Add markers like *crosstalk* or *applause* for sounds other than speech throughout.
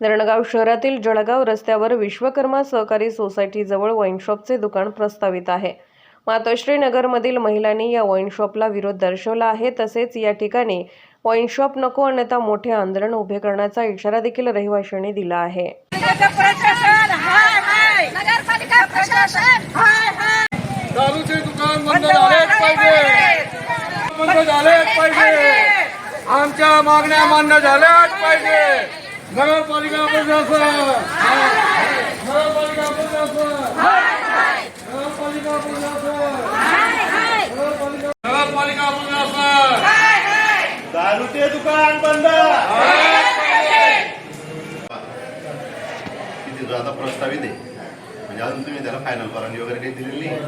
धरणगाव शहरातील जळगाव रस्त्यावर विश्वकर्मा सहकारी सोसायटीजवळ वाईनशॉपचे दुकान प्रस्तावित आहे. मातोश्री नगरमधील महिलांनी या वाईनशॉपला विरोध दर्शवला आहे. तसेच या ठिकाणी वाईनशॉप नको अन्यथा मोठे आंदोलन उभे करण्याचा इशारा देखील रहिवाशांनी दिला आहे. आमच्या मागण्या मान्य झाल्याच पाहिजे. नगरपालिका प्रशासन! नगरपालिका प्रशासन! नगरपालिका प्रशासन! नगरपालिका प्रशासन! दारूचे दुकान बंद! किती जो आता प्रस्तावित आहे? म्हणजे अजून तुम्ही त्याला फायनल परवानगी वगैरे काही दिलेली नाही.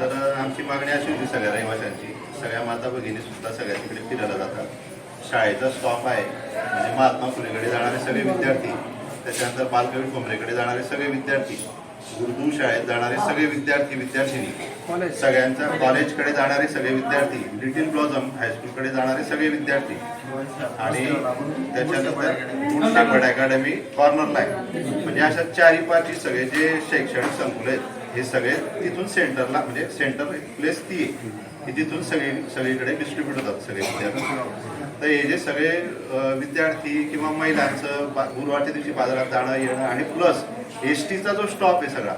तर आमची मागणी अशी होती सगळ्या रहिवाशांची. सगळ्या माता भगिनी सुद्धा सगळ्या तिकडे फिरायला जातात. शाळेचा स्टॉप आहे. म्हणजे महात्मा फुलेकडे जाणारे सगळे विद्यार्थी त्याच्यानंतर बालकवी ठोंबरेकडे जाणारे सगळे विद्यार्थी उर्दू शाळेत जाणारे सगळे विद्यार्थी विद्यार्थिनी सगळ्यांच्या कॉलेजकडे जाणारे सगळे विद्यार्थी लिटिल ब्लॉझम हायस्कूलकडे जाणारे सगळे विद्यार्थी. आणि त्याच्यानंतर शेपर्ड अकॅडमी कॉर्नरला आहे. म्हणजे अशा चारी पाचही सगळे जे शैक्षणिक संकुल आहेत हे सगळे तिथून सेंटरला म्हणजे सेंटर प्लेस ती आहे. की तिथून सगळी सगळीकडे डिस्ट्रीब्युट होतात सगळे विद्यार्थी. तर हे जे सगळे विद्यार्थी किंवा महिलांचं गुरुवारच्या दिवशी बाजारात जाणं येणं आणि प्लस एस टीचा जो स्टॉप आहे सगळा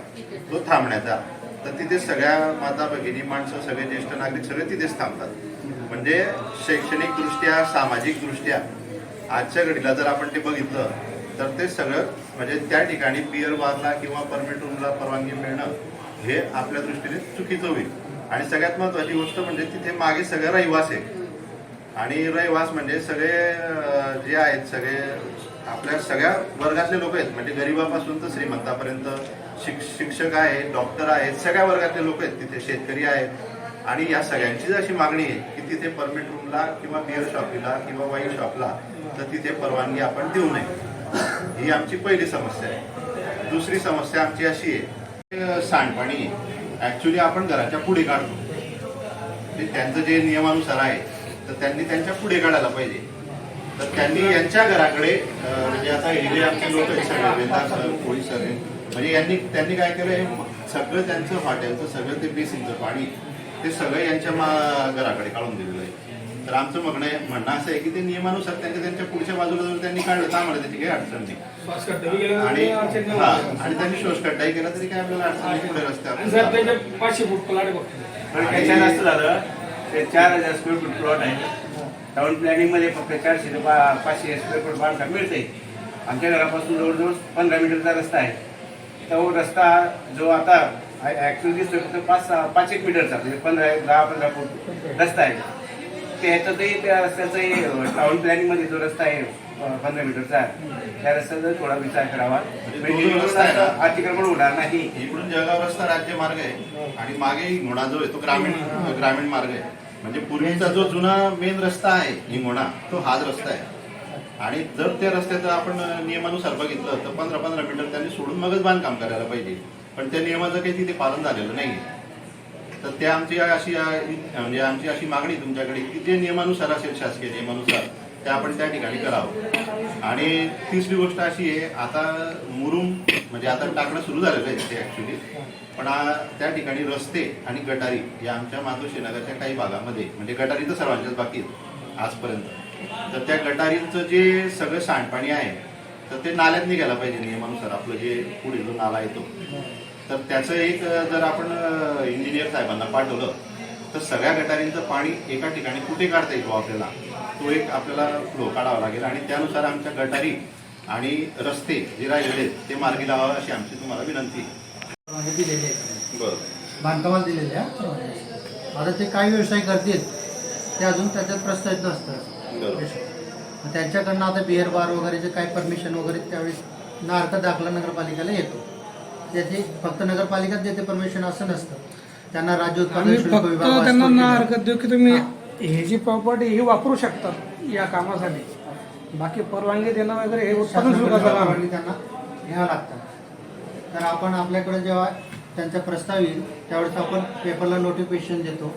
तो थांबण्याचा तर तिथे सगळ्या माता भगिनी माणसं सगळे ज्येष्ठ नागरिक सगळे तिथेच थांबतात. म्हणजे शैक्षणिकदृष्ट्या सामाजिकदृष्ट्या आजच्या घडीला जर आपण ते बघितलं तर ते सगळं म्हणजे त्या ठिकाणी पियर बारला किंवा परमिट रूमला परवानगी मिळणं हे आपल्या दृष्टीने चुकीचं होईल. आणि सगळ्यात महत्वाची गोष्ट म्हणजे तिथे मागे सगळं रहिवास आहे. आणि रहिवास म्हणजे सगळे जे आहेत सगळे आपल्या सगळ्या वर्गातले लोक आहेत. म्हणजे गरिबापासून तर श्रीमंतापर्यंत शिक शिक्षक आहेत डॉक्टर आहेत सगळ्या वर्गातले लोक आहेत. तिथे शेतकरी आहेत. आणि या सगळ्यांचीच अशी मागणी आहे की तिथे परमिट रूमला किंवा बिअर शॉपला किंवा वाईन शॉपला तर तिथे परवानगी आपण देऊ नये. ही आमची पहिली समस्या आहे. दुसरी समस्या आमची अशी आहे सांडपाणी ऍक्च्युली आपण घराच्या पुढे काढतो. ते त्यांचं जे नियमानुसार आहे तर त्यांनी त्यांच्या पुढे काढायला पाहिजे. तर त्यांनी यांच्या घराकडे म्हणजे आता हे आमचे लोक आहेत सगळे हे, म्हणजे यांनी त्यांनी काय केलं हे सगळं त्यांचं हॉटेलचं सगळं ते बेसिनचं पाणी ते सगळं यांच्या मा- घराकडे काढून दिलेलं आहे. तर आमचं म्हणणं आहे म्हणणं असं आहे की ते नियमानुसार त्यांच्या त्यांच्या पुढच्या बाजूला जर त्यांनी काढलं तर आम्हाला त्याची काही अडचण नाही. आणि हा आणि त्यांनी शोष कट्टाही केला तरी काय आपल्याला अडचण नाही पुढे रस्त्यावर. पाचशे फूट पण असं झालं ते चार हजार स्क्वेअर फूट प्लॉट आहे. टाउन प्लॅनिंगमध्ये फक्त चारशे ते पा- पाचशे स्क्वेअर फूट बांधकाम मिळते आमच्या घरापासून जवळजवळ पंधरा मीटरचा रस्ता आहे. तो रस्ता जो आता ॲक्च्युअली दिसतोय फक्त पाच सहा पाच एक मीटरचा म्हणजे पंधरा दहा पंधरा फूट रस्ता आहे. ते ह्याच्यातही त्या रस्त्याचाही टाउन प्लॅनिंगमध्ये जो रस्ता आहे पंधरा मीटरचा त्या रस्त्याचा थोडा विचार करावा. म्हणजे तो जो रस्ता आहे ना, अतिक्रमण होणार नाही. इकडून जळगाव रस्ता राज्य मार्ग आहे आणि मागे हिंगोणा जो आहे तो ग्रामीण ग्रामीण मार्ग आहे. म्हणजे पूर्वीचा जो जुना मेन रस्ता आहे हिंगोणा तो हाच रस्ता आहे. आणि जर त्या रस्त्याचं आपण नियमानुसार बघितलं तर पंधरा पंधरा मीटर त्यांनी सोडून मगच बांधकाम करायला पाहिजे. पण त्या नियमाचं काही तिथे पालन झालेलं नाही तर त्या आमची अशी म्हणजे आमची अशी मागणी तुमच्याकडे की जे नियमानुसार असेल शासकीय नियमानुसार ते आपण त्या ठिकाणी करावं. आणि तिसरी गोष्ट अशी आहे आता मुरुम म्हणजे आता टाकणं सुरू झालेलं आहे तिथे ऍक्च्युली पण त्या ठिकाणी रस्ते आणि गटारी या आमच्या मातोश्री नगरच्या काही भागामध्ये म्हणजे गटारी तर सर्वांच्याच बाकी आजपर्यंत. तर त्या गटारींचं जे सगळं सांडपाणी आहे तर ते नाल्यात निघायला पाहिजे नियमानुसार आपलं जे पुढे जो नाला येतो तर त्याचं एक जर आपण इंजिनियर साहेबांना पाठवलं तर सगळ्या गटारींचं पाणी एका ठिकाणी कुठे काढता येतो आपल्याला? तो एक आपल्याला फ्लो काढावा लागेल आणि त्यानुसार आमच्या गटारी आणि रस्ते जे राहिलेले आहेत ते मार्गी लावावे अशी आमची तुम्हाला विनंती आहे. दिलेली बरं. बांधकामाला दिलेली आहे आता ते काय व्यवसाय करतील ते अजून त्याच्यात प्रस्तावित नसतं बरोबर त्यांच्याकडनं आता बिअर बार वगैरे जे काय परमिशन वगैरे त्यावेळेस ना अर्थ दाखला नगरपालिकेला येतो. त्याची फक्त नगरपालिकाच देते परमिशन असं नसतं. त्यांना राज्य उत्पादन आम्ही शुल्क फक्त विभाग त्यांना ना. हरकत देऊ की तुम्ही हे. जी प्रॉपर्टी ही वापरू शकतात या कामासाठी. बाकी परवानगी देणं वगैरे हे उत्पादन शुल्काचं काम आहे. परवानगी त्यांना घ्यावं लागतं. तर आपण आपल्याकडे जेव्हा त्यांचा प्रस्ताव येईल त्यावेळेस आपण पेपरला नोटिफिकेशन देतो.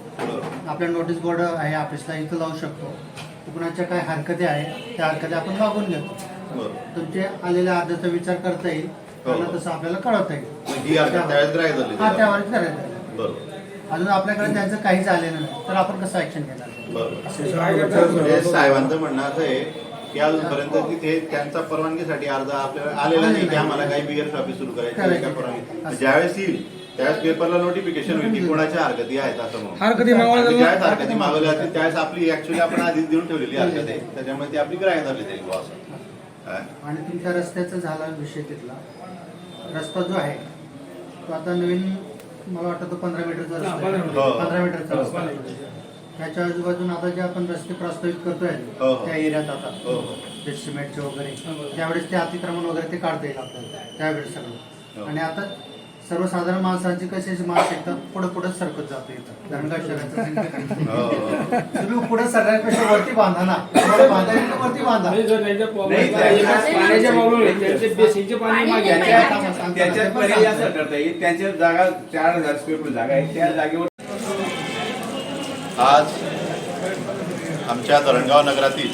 आपल्या नोटीस बोर्ड आहे ऑफिसला इथं लावू शकतो. कुणाच्या काय हरकती आहे त्या हरकती आपण मागून घेतो. बरोबर तुमचे आलेल्या अर्जाचा विचार करता येईल. त्यांना तसं आपल्याला कळवता येईल मग ही अर्ज त्यावेळेस ग्राह्य हा करायचं बरोबर. अजून आपल्याकडे त्यांचं काहीच आलेलं नाही. तर आपण कसं ऍक्शन घेणार? बरोबर. म्हणजे साहेबांचं म्हणणं असं आहे की अजूनपर्यंत तिथे त्यांचा परवानगीसाठी अर्ज आपल्याला आलेला नाही की आम्हाला काही बिगर शॉपी सुरू करायची आहे का परवानगी. ज्यावेळेस येईल त्यावेळेस पेपरला नोटिफिकेशन होईल की कोणाच्या हरकती आहेत असं म्हणून. हरकती आणि. ज्यावेळेस हरकती मागवल्या जातील त्यावेळेस आपली ऍक्च्युली आपण आधीच देऊन ठेवलेली हरकत आहे. त्याच्यामुळे ती आपली ग्राह्य धरली जाईल बुवा असं. हा. आणि तुमच्या रस्त्याचा झाला विषय तिथला. रस्ता जो आहे तो आता नवीन मला वाटतं तो पंधरा मीटरचा रस्ता आहे. हो. पंधरा मीटरचा रस्ता आहे. त्याच्या आजूबाजून आता जे आपण रस्ते प्रस्तावित करतोय हो, हो. त्या एरियात आता हो हो ते सिमेंटचे वगैरे त्यावेळेस ते अतिक्रमण वगैरे ते काढता येईल आपल्याला त्यावेळेस हो. सगळं आणि आता सर्वसाधारण माणसांची कशी अशी माणसं येतात पुढे पुढे सरकत जातो इथं. शहराचं *laughs* हो, हो. तुम्ही पुढे सरण्यापेक्षा वरती बांधा ना. बांधा वरती बांधा? त्याच्यात त्याच्यात पर्याय असं करता येईल त्यांच्या जागा चार हजार स्क्वेअर फूट जागा आहे. त्या जागेवर आज आमच्या धरणगाव नगरातील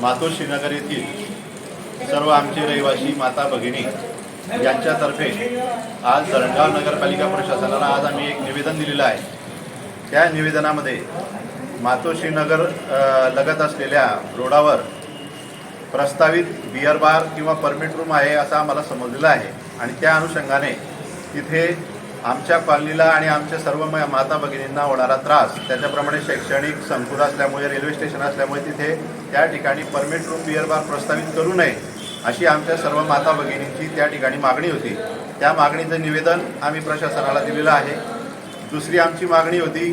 मातोश्री नगर येथील सर्व आमचे रहिवासी माता भगिनी यांच्यातर्फे आज जळगाव नगरपालिका प्रशासनाला आज आम्ही एक निवेदन दिलेलं आहे. त्या निवेदनामध्ये मातोश्री नगर लगत असलेल्या रोडावर प्रस्तावित बिअर बार किंवा परमिट रूम आहे असं आम्हाला समजलेलं आहे. आणि त्या अनुषंगाने तिथे आमच्या कॉलनीला आणि आमच्या सर्व माता भगिनींना होणारा त्रास त्याच्याप्रमाणे शैक्षणिक संकुल असल्यामुळे रेल्वे स्टेशन असल्यामुळे तिथे त्या ठिकाणी परमिट रूम बिअर बार प्रस्तावित करू नये अशी आमच्या सर्व माता भगिनींची त्या ठिकाणी मागणी होती. त्या मागणीचं निवेदन आम्ही प्रशासनाला दिलेलं आहे. दुसरी आमची मागणी होती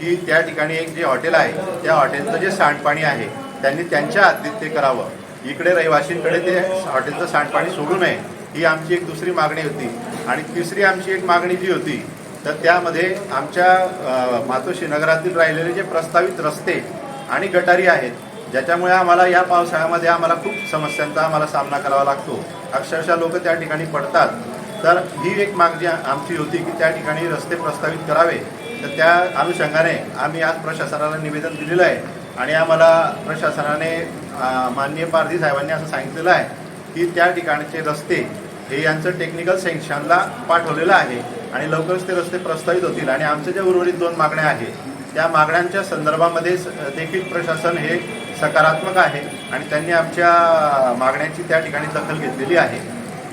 की त्या ठिकाणी एक जे हॉटेल आहे त्या हॉटेलचं जे सांडपाणी आहे त्यांनी त्यांच्या हद्दीत ते करावं. इकडे रहिवाशींकडे ते हॉटेलचं सांडपाणी सोडू नये ही आमची एक दुसरी मागणी होती. आणि तिसरी आमची एक मागणी जी होती तर त्यामध्ये आमच्या मातोश्रीनगरातील मातोश्री नगरातील राहिलेले जे प्रस्तावित रस्ते आणि गटारी आहेत ज्याच्यामुळे आम्हाला या पावसाळ्यामध्ये आम्हाला खूप समस्यांचा आम्हाला सामना करावा लागतो. अक्षरशः लोक त्या ठिकाणी पडतात. तर ही एक मागणी आमची होती की त्या ठिकाणी रस्ते प्रस्तावित करावे. तर त्या अनुषंगाने आम्ही आज प्रशासनाला निवेदन दिलेलं आहे आणि आम्हाला प्रशासनाने माननीय पारधी साहेबांनी असं सांगितलेलं आहे की त्या ठिकाणचे रस्ते हे यांचं टेक्निकल सेक्शनला पाठवलेलं आहे आणि लवकरच ते रस्ते प्रस्तावित होतील. आणि आमच्या ज्या उर्वरित दोन मागण्या आहेत त्या मागण्यांच्या संदर्भामध्ये देखील प्रशासन हे सकारात्मक आहे आणि त्यांनी आमच्या मागण्यांची त्या ठिकाणी दखल घेतलेली आहे.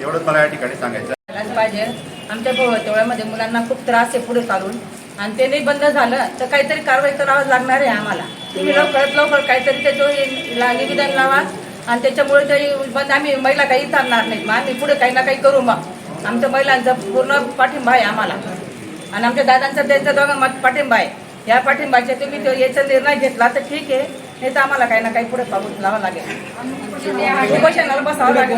एवढंच मला या ठिकाणी सांगायचं पाहिजे. आमच्या भोवतेवळ्यामध्ये मुलांना खूप त्रास आहे पुढे चालून आणि ते नाही बंद झालं तर काहीतरी कारवाई करावं लागणार आहे आम्हाला. तुम्ही लवकरात लवकर काहीतरी त्याचं निवेदन लावा. आणि त्याच्यामुळे ते बंद आम्ही महिला काही चालणार नाही मग आम्ही पुढे काही ना काही करू मग. आमच्या महिलांचा पूर्ण पाठिंबा आहे आम्हाला. आणि आमच्या दादांचा त्यांचा दोघांना पाठिंबा आहे. या पाठिंबाच्या तुम्ही याचा निर्णय घेतला तर ठीक आहे. नाही तर आम्हाला काही ना काही पुढे पाहून लावा लागेल. उपोषणाला बसावं लागेल.